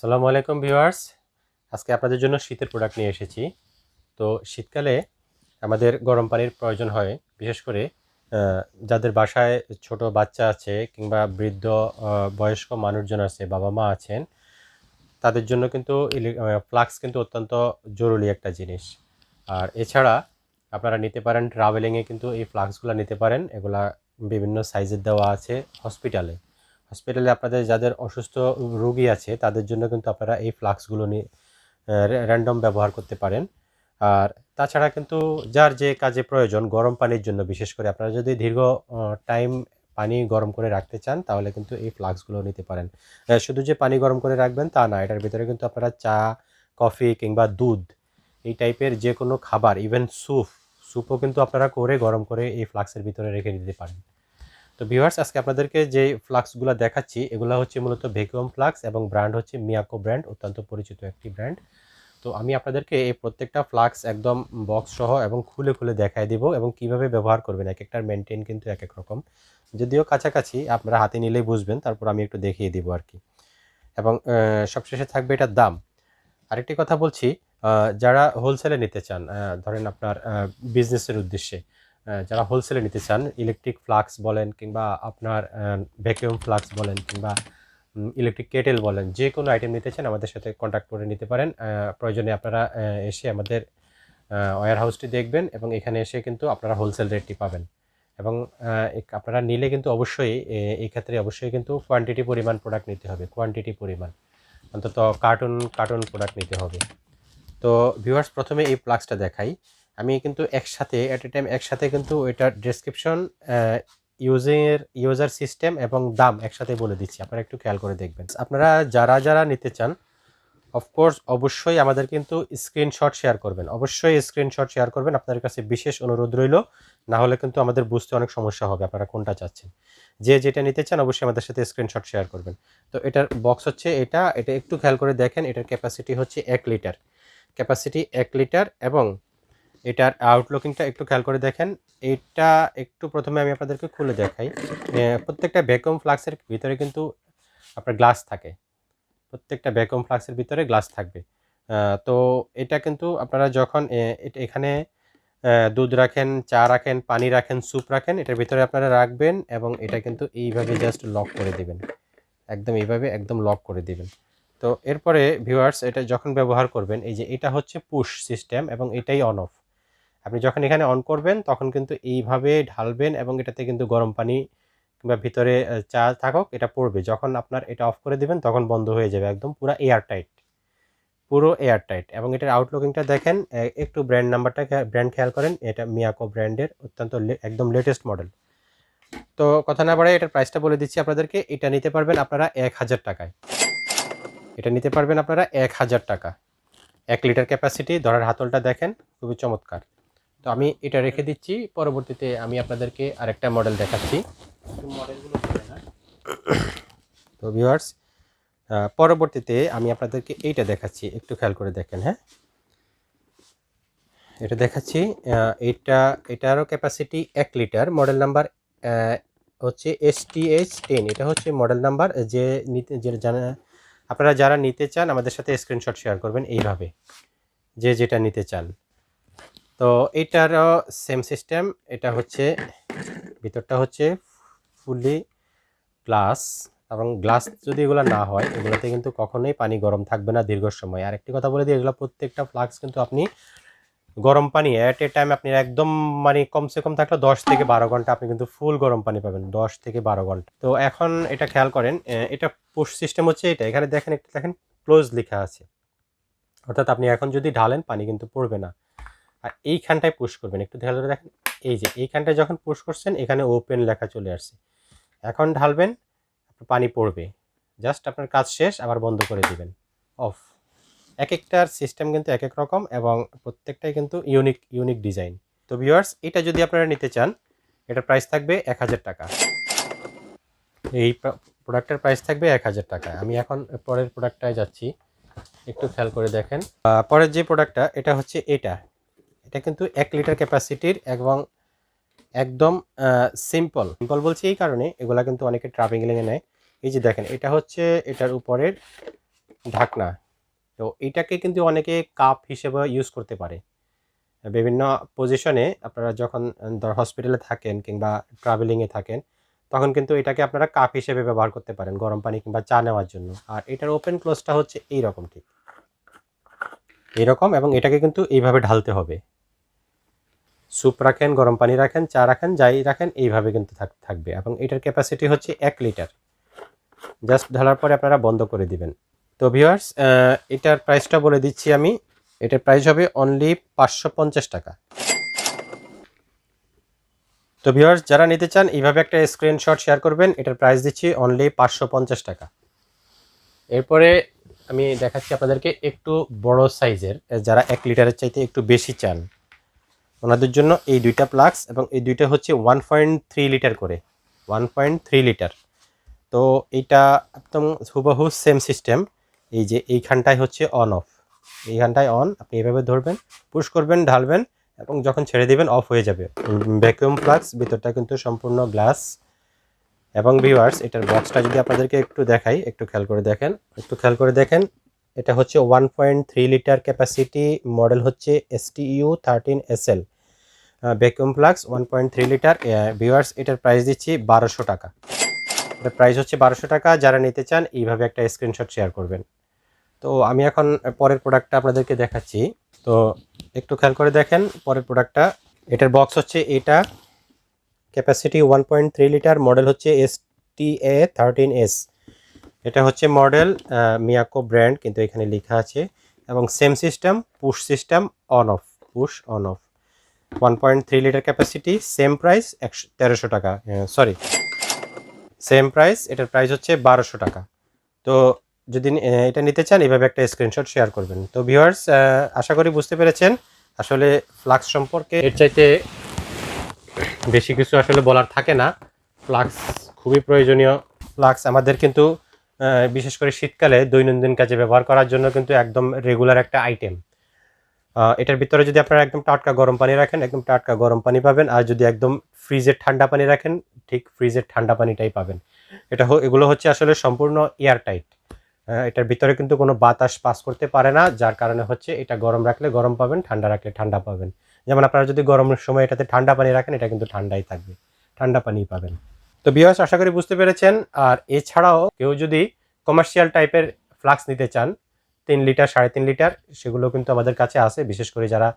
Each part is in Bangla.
আসসালামু আলাইকুম ভিউয়ার্স। আজকে আপনাদের জন্য শীতের প্রোডাক্ট নিয়ে এসেছি। তো শীতকালে আমাদের গরম পানির প্রয়োজন হয়, বিশেষ করে যাদের বাসায় ছোট বাচ্চা আছে কিংবা বৃদ্ধ বয়স্ক মানুষজন আছে, বাবা মা আছেন, তাদের জন্য কিন্তু ফ্লাক্স কিন্তু অত্যন্ত জরুরি একটা জিনিস। আর এছাড়া আপনারা নিতে পারেন ট্রাভেলিংয়ে কিন্তু এই ফ্লাক্সগুলো নিতে পারেন। এগুলা বিভিন্ন সাইজের দেওয়া আছে হসপিটালে হসপিটালে আপনাদের যাদের অসুস্থ রোগী আছে, তাদের জন্য কিন্তু আপনারা এই ফ্লাক্সগুলো নিয়ে র্যান্ডম ব্যবহার করতে পারেন। আর তাছাড়া কিন্তু যার যে কাজে প্রয়োজন, গরম পানির জন্য, বিশেষ করে আপনারা যদি দীর্ঘ টাইম পানি গরম করে রাখতে চান, তাহলে কিন্তু এই ফ্লাক্সগুলো নিতে পারেন। শুধু যে পানি গরম করে রাখবেন তা না, এটার ভিতরে কিন্তু আপনারা চা, কফি কিংবা দুধ, এই টাইপের যে কোনো খাবার ইভেন স্যুপ স্যুপও কিন্তু আপনারা করে গরম করে এই ফ্লাক্সের ভিতরে রেখে দিতে পারেন। তো ভিউয়ার্স আজকে আপনাদেরকে যে ফ্লাক্সগুলো দেখাচ্ছি, এগুলো হচ্ছে মূলত ভেকুয়াম ফ্লাক্স এবং ব্র্যান্ড হচ্ছে মিয়াকো ব্র্যান্ড অত্যন্ত পরিচিত একটি ব্র্যান্ড তো আমি আপনাদেরকে এই প্রত্যেকটা ফ্লাক্স একদম বক্স সহ এবং খুলে খুলে দেখাই দিব এবং কীভাবে ব্যবহার করবেন, এক একটার মেনটেন কিন্তু এক এক রকম। যদিও কাছাকাছি, আপনারা হাতে নিলেই বুঝবেন, তারপর আমি একটু দেখিয়ে দেবো আর কি। এবং সবশেষে থাকবে এটার দাম। আরেকটি কথা বলছি যারা হোলসেলে নিতে চান ধরেন আপনার বিজনেসের উদ্দেশ্যে যারা হোলসেলে নিতে চান ইলেকট্রিক ফ্লাক্স বলেন কিংবা আপনার ভ্যাকুয়াম ফ্লাক্স বলেন কিংবা ইলেকট্রিক কেটেল বলেন, যে কোনো আইটেম নিতে চান, আমাদের সাথে কন্ট্যাক্ট করে নিতে পারেন। প্রয়োজনে আপনারা এসে আমাদের ওয়ার হাউসটি দেখবেন এবং এখানে এসে কিন্তু আপনারা হোলসেল রেটটি পাবেন। এবং আপনারা নিলে কিন্তু অবশ্যই এই ক্ষেত্রে অবশ্যই কিন্তু কোয়ান্টিটি পরিমাণ প্রোডাক্ট নিতে হবে কোয়ান্টিটি পরিমাণ। অন্তত কার্টুন কার্টুন প্রোডাক্ট নিতে হবে। তো ভিউয়ার্স প্রথমে এই প্লাক্সটা দেখাই। আমি কিন্তু একসাথে অ্যাট এ টাইম একসাথে কিন্তু এটার ডেসক্রিপশন ইউজিংয়ের ইউজার সিস্টেম এবং দাম একসাথে বলে দিচ্ছি। আপনারা একটু খেয়াল করে দেখবেন। আপনারা যারা যারা নিতে চান অফকোর্স অবশ্যই আমাদের কিন্তু স্ক্রিনশট শেয়ার করবেন। অবশ্যই স্ক্রিনশট শেয়ার করবেন। আপনাদের কাছে বিশেষ অনুরোধ রইল। না হলে কিন্তু আমাদের বুঝতে অনেক সমস্যা হবে। আপনারা কোনটা চাচ্ছেন? যে যেটা নিতে চান, অবশ্যই আমাদের সাথে স্ক্রিনশট শেয়ার করবেন। তো এটার বক্স হচ্ছে এটা। এটা একটু খেয়াল করে দেখেন। এটার ক্যাপাসিটি হচ্ছে এক লিটার ক্যাপাসিটি এক লিটার এবং এটার আউটলুকিংটা একটু খেয়াল করে দেখেন। এটা একটু প্রথমে আমি আপনাদেরকে খুলে দেখাই। প্রত্যেকটা ভ্যাকুয়াম ফ্লাক্সের ভিতরে কিন্তু আপনার গ্লাস থাকে। প্রত্যেকটা ভ্যাকুয়াম ফ্লাক্সের ভিতরে গ্লাস থাকবে। তো এটা কিন্তু আপনারা যখন এখানে দুধ রাখেন, চা রাখেন, পানি রাখেন স্যুপ রাখেন, এটার ভিতরে আপনারা রাখবেন এবং এটা কিন্তু এইভাবে জাস্ট লক করে দিবেন। একদম এইভাবে একদম লক করে দিবেন। তো এরপরে ভিউয়ার্স এটা যখন ব্যবহার করবেন, এই যে এটা হচ্ছে পুশ সিস্টেম এবং এটাই অন অফ আপনি যখন এখানে অন করবেন, তখন কিন্তু এইভাবে ঢালবেন এবং এটাতে কিন্তু গরম পানি কিংবা ভিতরে চা থাকুক, এটা পড়বে। যখন আপনার এটা অফ করে দিবেন, তখন বন্ধ হয়ে যাবে একদম পুরো এয়ার টাইট পুরো এয়ার টাইট এবং এটার আউটলুকিংটা দেখেন একটু ব্র্যান্ড নাম্বারটা ব্র্যান্ড খেয়াল করেন, এটা মিয়াকো ব্র্যান্ডের অত্যন্ত একদম লেটেস্ট মডেল তো কথা না বাড়াই এটার প্রাইসটা বলে দিচ্ছি আপনাদেরকে, এটা নিতে পারবেন আপনারা এক হাজার টাকায়। এটা নিতে পারবেন আপনারা এক হাজার টাকা। এক লিটার ক্যাপাসিটি ধরার হাতলটা দেখেন, খুবই চমৎকার। তো আমি এটা রেখে দিচ্ছি। পরবর্তীতে আমি আপনাদেরকে আরেকটা মডেল দেখাচ্ছি। তো ভিউয়ার্স পরবর্তীতে আমি আপনাদেরকে এইটা দেখাচ্ছি। একটু খেয়াল করে দেখেন হ্যাঁ? এটা দেখাচ্ছি এটা এটারও ক্যাপাসিটি এক লিটার মডেল নাম্বার হচ্ছে এস টি এইচ টেন এটা হচ্ছে মডেল নাম্বার যে নিতে যে জানা আপনারা যারা নিতে চান আমাদের সাথে স্ক্রিনশট শেয়ার করবেন এইভাবে। যে যেটা নিতে চান। তো এটারও সেম সিস্টেম এটা হচ্ছে, ভিতরটা হচ্ছে ফুললি গ্লাস এবং গ্লাস যদি এগুলো না হয়, এগুলোতে কিন্তু কখনোই পানি গরম থাকবে না দীর্ঘ সময়। আর একটি কথা বলে দিই, এগুলো প্রত্যেকটা ফ্লাক্স কিন্তু আপনি গরম পানি অ্যাট এ টাইম আপনি একদম মানে কমসে কম থাকলে দশ থেকে বারো ঘণ্টা আপনি কিন্তু ফুল গরম পানি পাবেন, দশ থেকে বারো ঘণ্টা। তো এখন এটা খেয়াল করেন এটা পুশ সিস্টেম হচ্ছে এটা। এখানে দেখেন, একটু দেখেন ক্লোজ লেখা আছে। অর্থাৎ আপনি এখন যদি ঢালেন, পানি কিন্তু পড়বে না। আর এইখানটায় পুশ করবেন। একটু করে দেখেন, এই যে এইখানটায় যখন পুশ করছেন, এখানে ওপেন লেখা চলে আসছে। এখন ঢালবেন পানি পড়বে। জাস্ট আপনার কাজ শেষ, আবার বন্ধ করে দিবেন। অফ এক একটার সিস্টেম কিন্তু এক এক রকম এবং প্রত্যেকটাই কিন্তু ইউনিক ইউনিক ডিজাইন তো ভিউয়ার্স এটা যদি আপনারা নিতে চান, এটার প্রাইস থাকবে এক হাজার টাকা। এই প্রোডাক্টের প্রাইস থাকবে এক হাজার টাকা। আমি এখন পরের প্রোডাক্টটায় যাচ্ছি। একটু খেয়াল করে দেখেন। পরের যে প্রোডাক্টটা এটা হচ্ছে এটা। এটা কিন্তু এক লিটার ক্যাপাসিটির এবং একদম সিম্পল সিম্পল বলছি এই কারণে, এগুলা কিন্তু অনেকে ট্রাভেলিংয়ে নেয়। এই যে দেখেন, এটা হচ্ছে এটার উপরের ঢাকনা। তো এটাকে কিন্তু অনেকে কাপ হিসেবে ইউজ করতে পারে। বিভিন্ন পজিশনে আপনারা যখন ধর হসপিটালে থাকেন কিংবা ট্রাভেলিংয়ে থাকেন, তখন কিন্তু এটাকে আপনারা কাপ হিসেবে ব্যবহার করতে পারেন গরম পানি কিংবা চা নেওয়ার জন্য। আর এটার ওপেন ক্লোজটা হচ্ছে এই রকম ঠিক। এইরকম এবং এটাকে কিন্তু এইভাবে ঢালতে হবে। স্যুপ রাখেন, গরম পানি রাখেন, চা রাখেন, যাই রাখেন, এইভাবে কিন্তু থাক- থাকবে। এবং এটার ক্যাপাসিটি হচ্ছে এক লিটার জাস্ট ঢালার পরে আপনারা বন্ধ করে দিবেন। তো ভিওয়ার্স এটার প্রাইসটা বলে দিচ্ছি আমি। এটার প্রাইস হবে অনলি পাঁচশো পঞ্চাশ টাকা। তো ভিওয়ার্স যারা নিতে চান, এইভাবে একটা স্ক্রিনশট শেয়ার করবেন। এটার প্রাইস দিচ্ছি অনলি পাঁচশো পঞ্চাশ টাকা। এরপরে আমি দেখাচ্ছি আপনাদেরকে একটু বড় সাইজের যারা এক লিটারের চাইতে একটু বেশি চান। ওনাদের জন্য এই দুইটা প্লাক্স এবং এই দুইটা হচ্ছে ওয়ান পয়েন্ট থ্রি লিটার করে। ওয়ান পয়েন্ট থ্রি লিটার তো এইটা একদম হুবহু সেম সিস্টেম এই যে এইখানটায় হচ্ছে অন অফ এইখানটায় অন আপনি এভাবে ধরবেন পুশ করবেন, ঢালবেন এবং যখন ছেড়ে দিবেন অফ হয়ে যাবে। ভ্যাকুয়াম ফ্লাক্স ভিতরটা কিন্তু সম্পূর্ণ গ্লাস এবং ভিউয়ার্স এটার বক্সটা যদি আপনাদেরকে একটু দেখাই, একটু খেয়াল করে দেখেন, একটু খেয়াল করে দেখেন এটা হচ্ছে one point three litre capacity model হচ্ছে S T U thirteen S L vacuum flask one point three litre viewers এটার প্রাইস দিচ্ছি বারোশো টাকা। এটার প্রাইস হচ্ছে বারোশো টাকা, যারা নিতে চান এইভাবে একটা স্ক্রিনশট শেয়ার করবেন। তো আমি এখন পরের প্রোডাক্টটা আপনাদেরকে দেখাচ্ছি। তো একটু খেয়াল করে দেখেন, পরের প্রোডাক্টটা এটার বক্স হচ্ছে এটা capacity one point three litre model হচ্ছে S T A thirteen S এটা হচ্ছে মডেল মিয়াকো ব্র্যান্ড কিন্তু এখানে লেখা আছে। এবং same system push system on off push on off one point three litre capacity same price একশো তেরোশো টাকা সরি সেম প্রাইস এটার প্রাইস হচ্ছে বারোশো টাকা। তো যদি এটা নিতে চান, এভাবে একটা স্ক্রিনশট শেয়ার করবেন। তো ভিউয়ার্স আশা করি বুঝতে পেরেছেন, আসলে ফ্লাক্স সম্পর্কে এর চাইতে বেশি কিছু আসলে বলার থাকে না। ফ্লাক্স খুবই প্রয়োজনীয়। ফ্লাক্স আমাদের কিন্তু বিশেষ করে শীতকালে দৈনন্দিন কাজে ব্যবহার করার জন্য কিন্তু একদম রেগুলার একটা আইটেম এটার ভিতরে যদি আপনারা একদম টাটকা গরম পানি রাখেন, একদম টাটকা গরম পানি পাবেন। আর যদি একদম ফ্রিজের ঠান্ডা পানি রাখেন, ঠিক ফ্রিজের ঠান্ডা পানিটাই পাবেন। এটা এগুলো হচ্ছে আসলে সম্পূর্ণ এয়ার টাইট এটার ভিতরে কিন্তু কোনো বাতাস পাস করতে পারে না, যার কারণে হচ্ছে এটা গরম রাখলে গরম পাবেন, ঠান্ডা রাখলে ঠান্ডা পাবেন। যেমন আপনারা যদি গরমের সময় এটাতে ঠান্ডা পানি রাখেন, এটা কিন্তু ঠান্ডাই থাকবে। ঠান্ডা পানিই পাবেন। তো বিয়াস আশা করি বুঝতে পেরেছেন। আর এছাড়াও কেউ যদি কমার্শিয়াল টাইপের ফ্লাক্স নিতে চান, তিন লিটার, সাড়ে তিন লিটার, সেগুলো কিন্তু আমাদের কাছে আছে, বিশেষ করে যারা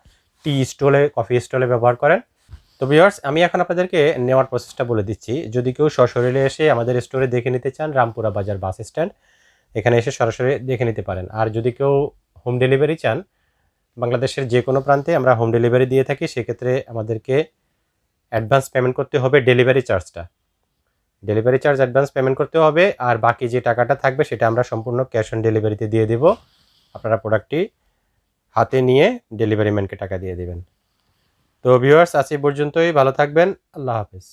টি স্টলে কফি স্টলে ব্যবহার করেন। তো ভিউয়ার্স আমি এখন আপনাদেরকে নেওয়ার প্রসেসটা বলে দিচ্ছি। যদি কেউ সশরীরে এসে আমাদের স্টোরে দেখে নিতে চান, রামপুরা বাজার বাস স্ট্যান্ড এখানে এসে সরাসরি দেখে নিতে পারেন। আর যদি কেউ হোম ডেলিভারি চান, বাংলাদেশের যে কোনো প্রান্তে আমরা হোম ডেলিভারি দিয়ে থাকি, সেক্ষেত্রে আমাদেরকে অ্যাডভান্স পেমেন্ট করতে হবে ডেলিভারি চার্জটা ডেলিভারি চার্জ অ্যাডভান্স পেমেন্ট করতে হবে আর বাকি যে টাকাটা থাকবে সেটা আমরা সম্পূর্ণ ক্যাশ অন ডেলিভারিতে দিয়ে দেব। আপনারা প্রোডাক্টটি হাতে নিয়ে ডেলিভারি ম্যানকে টাকা দিয়ে দেবেন। তো ভিউয়ার্স আজ এই পর্যন্তই। ভালো থাকবেন। আল্লাহ হাফেজ।